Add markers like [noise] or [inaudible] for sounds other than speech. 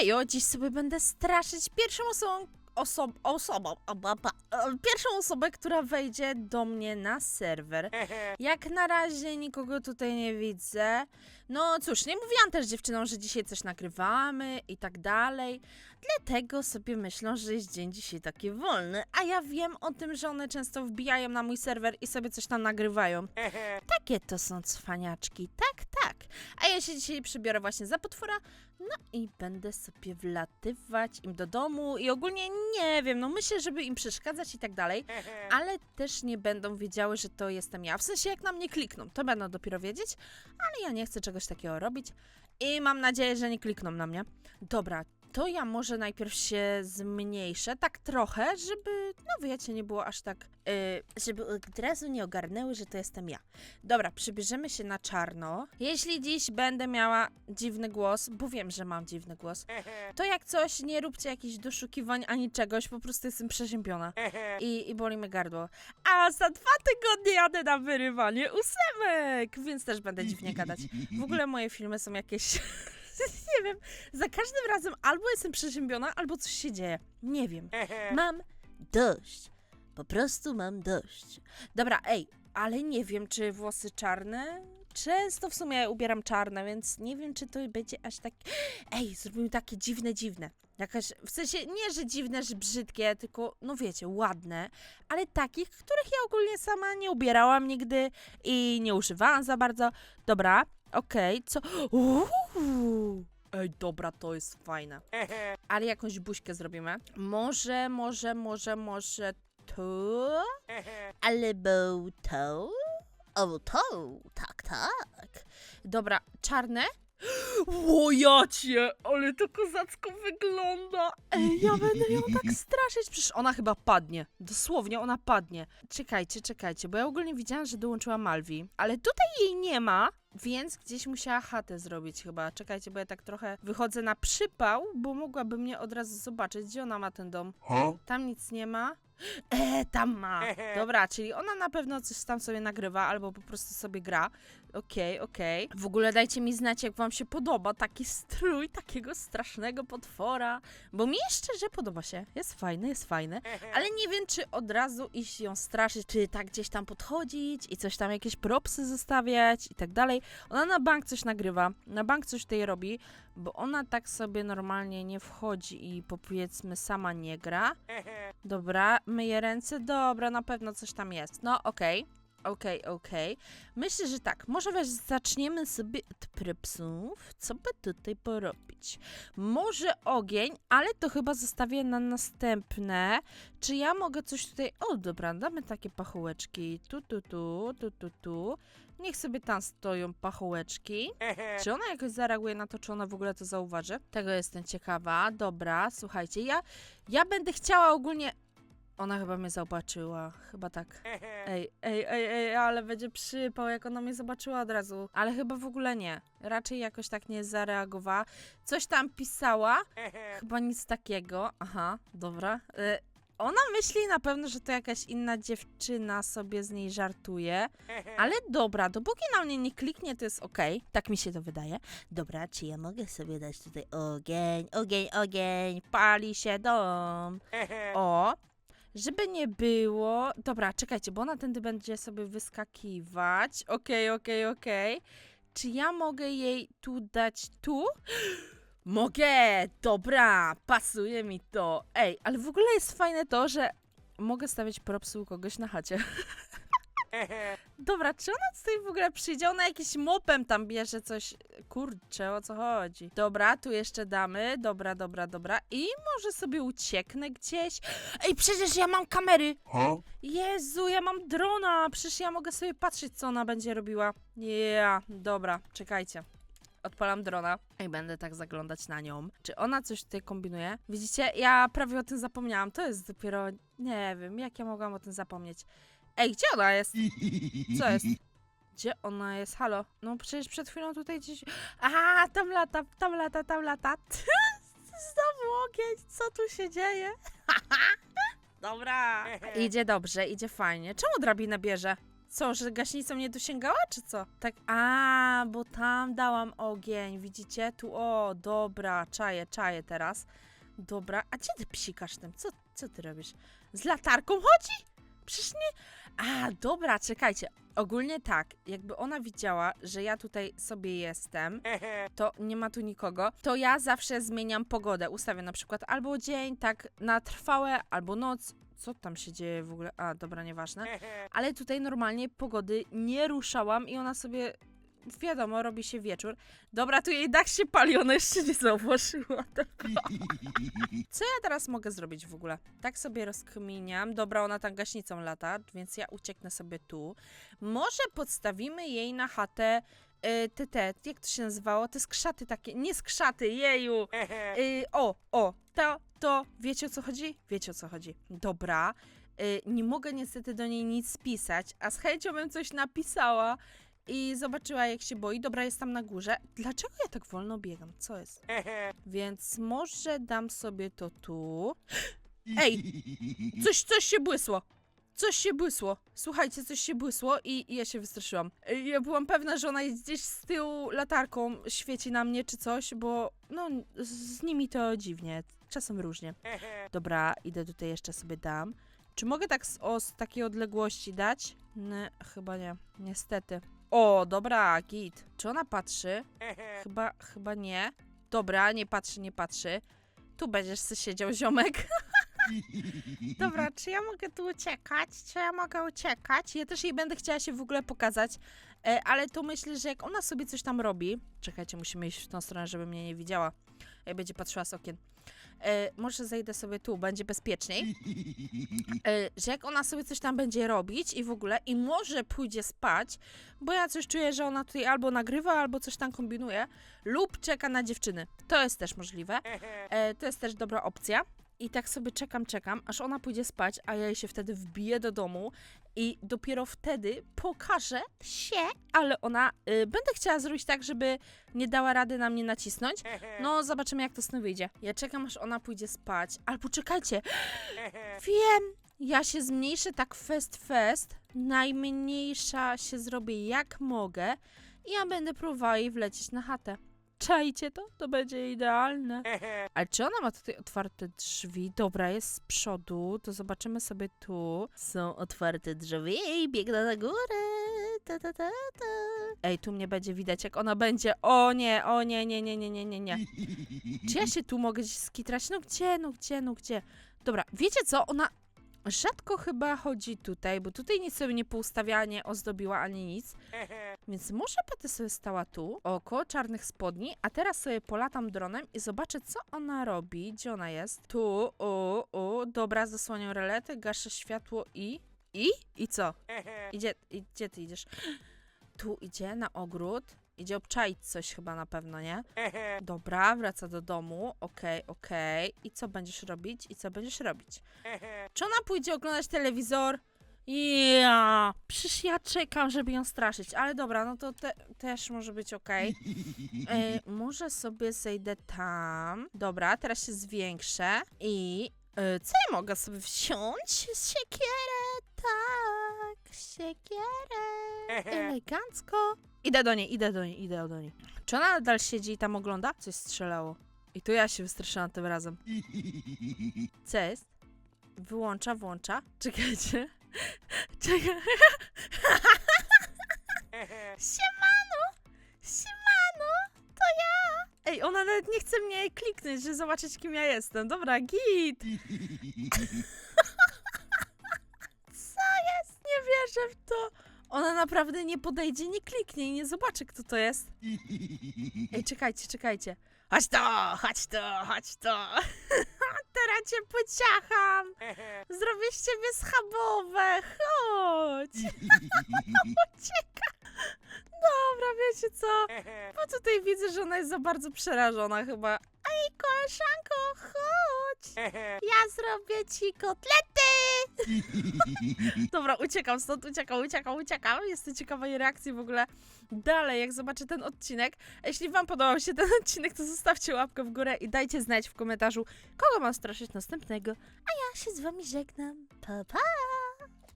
Hejo, dziś sobie będę straszyć pierwszą osobą, osob, osobą, oba, pa, e, pierwszą osobę, która wejdzie do mnie na serwer. [laughs] Jak na razie nikogo tutaj nie widzę. No cóż, nie mówiłam też dziewczynom, że dzisiaj coś nagrywamy i tak dalej. Dlatego sobie myślą, że jest dzień dzisiaj taki wolny, a ja wiem o tym, że one często wbijają na mój serwer i sobie coś tam nagrywają. [laughs] Takie to są cwaniaczki, tak, tak. A ja się dzisiaj przybiorę właśnie za potwora, no i będę sobie wlatywać im do domu i ogólnie nie wiem, no myślę, żeby im przeszkadzać i tak dalej, [laughs] ale też nie będą wiedziały, że to jestem ja. W sensie jak na mnie klikną, to będą dopiero wiedzieć, ale ja nie chcę czegoś takiego robić i mam nadzieję, że nie klikną na mnie. Dobra, to ja może najpierw się zmniejszę, tak trochę, żeby, no wiecie, nie było aż tak, yy, żeby od razu nie ogarnęły, że to jestem ja. Dobra, przybierzemy się na czarno. Jeśli dziś będę miała dziwny głos, bo wiem, że mam dziwny głos, to jak coś, nie róbcie jakichś doszukiwań ani czegoś, po prostu jestem przeziębiona i, i boli mnie gardło. A za dwa tygodnie jadę na wyrywanie ósemek, więc też będę dziwnie gadać. W ogóle moje filmy są jakieś... [laughs] [laughs] nie wiem, za każdym razem albo jestem przeziębiona, albo coś się dzieje. Nie wiem. [laughs] Mam dość. Po prostu mam dość. Dobra, ej, ale nie wiem, czy włosy czarne. Często w sumie ubieram czarne, więc nie wiem, czy to będzie aż tak. [gasps] Ej, zrobimy takie dziwne, dziwne. Jakaś, w sensie nie, że dziwne, że brzydkie, tylko, no wiecie, ładne, ale takich, których ja ogólnie sama nie ubierałam nigdy i nie używałam za bardzo. Dobra, okej, co. Uuu, ej, dobra, to jest fajne. [laughs] Ale jakąś buźkę zrobimy. Może, może, może, może tu? [laughs] Albo to? O, to, tak, tak. Dobra, czarne? O, ja cię, ale to kozacko wygląda. Ej, ja będę ją tak [laughs] straszyć. Przecież ona chyba padnie. Dosłownie ona padnie. Czekajcie, czekajcie, bo ja ogólnie widziałam, że dołączyła Malwi, ale tutaj jej nie ma, więc gdzieś musiała chatę zrobić chyba. Czekajcie, bo ja tak trochę wychodzę na przypał, bo mogłaby mnie od razu zobaczyć, gdzie ona ma ten dom. Huh? Tam nic nie ma. E, tam ma. [laughs] Dobra, czyli ona na pewno coś tam sobie nagrywa, albo po prostu sobie gra. Okej, okej. W ogóle dajcie mi znać, jak wam się podoba taki strój takiego strasznego potwora. Bo mi szczerze podoba się. Jest fajny, jest fajny. [laughs] Ale nie wiem, czy od razu iść ją straszyć, czy tak gdzieś tam podchodzić i coś tam, jakieś propsy zostawiać i tak dalej. Ona na bank coś nagrywa, na bank coś tutaj robi, bo ona tak sobie normalnie nie wchodzi i powiedzmy sama nie gra. [laughs] Dobra, myję ręce. Dobra, na pewno coś tam jest. No, okej. Okej, okej. Myślę, że tak. Może weź zaczniemy sobie od prepsów. Co by tutaj porobić? Może ogień, ale to chyba zostawię na następne. Czy ja mogę coś tutaj... O, dobra, damy takie pachołeczki. Tu, tu, tu, tu, tu, tu. Niech sobie tam stoją pachołeczki. [laughs] Czy ona jakoś zareaguje na to, czy ona w ogóle to zauważy? Tego jestem ciekawa. Dobra, słuchajcie, ja, ja będę chciała ogólnie... Ona chyba mnie zobaczyła, chyba tak. Ej, ej, ej, ej, ale będzie przypał, jak ona mnie zobaczyła od razu. Ale chyba w ogóle nie. Raczej jakoś tak nie zareagowała. Coś tam pisała, chyba nic takiego. Aha, dobra. Y, ona myśli na pewno, że to jakaś inna dziewczyna sobie z niej żartuje. Ale dobra, dopóki na mnie nie kliknie, to jest okej. Tak mi się to wydaje. Dobra, czy ja mogę sobie dać tutaj ogień, ogień, ogień, pali się dom. O, żeby nie było. Dobra, czekajcie, bo ona tędy będzie sobie wyskakiwać. Okej, okej, okej. Czy ja mogę jej tu dać tu? Mogę! Dobra, pasuje mi to. Ej, ale w ogóle jest fajne to, że mogę stawiać propsy u kogoś na chacie. [laughs] Dobra, czy ona tutaj w ogóle przyjdzie? Ona jakimś mopem tam bierze coś. Kurczę, o co chodzi? Dobra, tu jeszcze damy. Dobra, dobra, dobra. I może sobie ucieknę gdzieś. Ej, przecież ja mam kamery! Huh? Jezu, ja mam drona! Przecież ja mogę sobie patrzeć, co ona będzie robiła. Ja, dobra, czekajcie. Odpalam drona i będę tak zaglądać na nią. Czy ona coś tutaj kombinuje? Widzicie, ja prawie o tym zapomniałam. To jest dopiero. Nie wiem, jak ja mogłam o tym zapomnieć. Ej, gdzie ona jest? [laughs] Co jest? Gdzie ona jest? Halo? No przecież przed chwilą tutaj gdzieś... A, tam lata, tam lata, tam lata. [laughs] Znowu ogień, co tu się dzieje? [laughs] Dobra. Idzie dobrze, idzie fajnie. Czemu drabinę bierze? Co, że gaśnicą nie dosięgała, czy co? Tak, a, bo tam dałam ogień, widzicie? Tu, o, dobra, czaję, czaję teraz. Dobra, a gdzie ty psikasz tym? Co, co ty robisz? Z latarką chodzi? Przecież nie... A, dobra, czekajcie. Ogólnie tak, jakby ona widziała, że ja tutaj sobie jestem, [laughs] to nie ma tu nikogo, to ja zawsze zmieniam pogodę. Ustawię na przykład albo dzień, tak na trwałe, albo noc. Co tam się dzieje w ogóle? A, dobra, nieważne. [laughs] Ale tutaj normalnie pogody nie ruszałam i ona sobie, wiadomo, robi się wieczór. Dobra, tu jej dach się pali, ona jeszcze nie zauważyła tego. [laughs] Co ja teraz mogę zrobić w ogóle? Tak sobie rozkminiam. Dobra, ona tam gaśnicą lata, więc ja ucieknę sobie tu. Może podstawimy jej na chatę y, te, te, jak to się nazywało? Te skrzaty takie, nie skrzaty, jeju. [laughs] Y, o, o, to, to, wiecie o co chodzi? Wiecie o co chodzi. Dobra. Y, nie mogę niestety do niej nic spisać, a z chęcią bym coś napisała i zobaczyła jak się boi. Dobra, jest tam na górze. Dlaczego ja tak wolno biegam? Co jest? [laughs] Więc może dam sobie to tu. Ej, coś, coś się błysło. Coś się błysło. Słuchajcie, coś się błysło i, i ja się wystraszyłam. Ja byłam pewna, że ona jest gdzieś z tyłu latarką, świeci na mnie czy coś, bo no z, nimi to dziwnie. Czasem różnie. [laughs] Dobra, idę tutaj jeszcze sobie dam. Czy mogę tak z, o, z takiej odległości dać? Nie, chyba nie. Niestety. O, dobra, git. Czy ona patrzy? Chyba, chyba nie. Dobra, nie patrzy, nie patrzy. Tu będziesz se siedział, ziomek. [laughs] Dobra, czy ja mogę tu uciekać? Czy ja mogę uciekać? Ja też jej będę chciała się w ogóle pokazać, e, ale to myślę, że jak ona sobie coś tam robi... Czekajcie, musimy iść w tą stronę, żeby mnie nie widziała. Jak będzie patrzyła z okien. E, może zejdę sobie tu, będzie bezpieczniej. E, że jak ona sobie coś tam będzie robić i w ogóle, i może pójdzie spać, bo ja coś czuję, że ona tutaj albo nagrywa, albo coś tam kombinuje, lub czeka na dziewczyny. To jest też możliwe. E, to jest też dobra opcja. I tak sobie czekam, czekam, aż ona pójdzie spać, a ja jej się wtedy wbiję do domu i dopiero wtedy pokażę się, ale ona... Y, będę chciała zrobić tak, żeby nie dała rady na mnie nacisnąć. [laughs] No, zobaczymy jak to z tym wyjdzie. Ja czekam, aż ona pójdzie spać. Albo czekajcie, [gasps] wiem! Ja się zmniejszę tak fest fest, najmniejsza się zrobię jak mogę i ja będę próbowała jej wlecieć na chatę. Czajcie to? To będzie idealne. [laughs] Ale czy ona ma tutaj otwarte drzwi? Dobra, jest z przodu, to zobaczymy sobie tu. Są otwarte drzwi i biegnę na górę. Ta, ta, ta, ta. Ej, tu mnie będzie widać, jak ona będzie. O nie, o nie, nie, nie, nie, nie, nie, nie. [laughs] Czy ja się tu mogę gdzieś skitrać? No gdzie, no gdzie, no gdzie? Dobra, wiecie co? Ona rzadko chyba chodzi tutaj, bo tutaj nic sobie nie poustawiała, nie ozdobiła ani nic. [laughs] Więc może będę sobie stała tu, około czarnych spodni, a teraz sobie polatam dronem i zobaczę, co ona robi. Gdzie ona jest? Tu, o, o, dobra, zasłaniam relety, gaszę światło i... I? I co? [laughs] Idzie, gdzie ty idziesz? [gasps] Tu idzie, na ogród. Idzie obczaić coś chyba na pewno, nie? [laughs] Dobra, wraca do domu. Okej, okej. I co będziesz robić? I co będziesz robić? [laughs] Czy ona pójdzie oglądać telewizor? Ja, przecież ja czekam, żeby ją straszyć, ale dobra, no to te, też może być okej. [laughs] E, może sobie zejdę tam. Dobra, teraz się zwiększę i e, co ja mogę sobie wziąć? Siekierę, tak, siekierę. Elegancko. Idę do niej, idę do niej, idę do niej. Czy ona nadal siedzi i tam ogląda? Coś strzelało. I tu ja się wystraszyłam tym razem. [laughs] Co jest? Wyłącza, włącza. Czekajcie. [laughs] Czekaj. [laughs] Siemano! Siemano! To ja! Ej, ona nawet nie chce mnie kliknąć, żeby zobaczyć, kim ja jestem. Dobra, git! Co jest? Nie wierzę w to! Ona naprawdę nie podejdzie, nie kliknie i nie zobaczy, kto to jest. Ej, czekajcie, czekajcie. Chodź to, chodź to, chodź to. [laughs] Teraz cię pociacham. Zrobię z ciebie schabowe. Chodź. [laughs] Ucieka. Dobra, wiecie co? Bo tutaj widzę, że ona jest za bardzo przerażona chyba. Ej, koleżanko, chodź. Ja zrobię ci kotlety. [laughs] Dobra, uciekam stąd, uciekam, uciekam, uciekam. Jestem ciekawa jej reakcji w ogóle dalej, jak zobaczę ten odcinek. Jeśli wam podobał się ten odcinek, to zostawcie łapkę w górę i dajcie znać w komentarzu, kogo mam straszyć następnego. A ja się z wami żegnam. Pa, pa!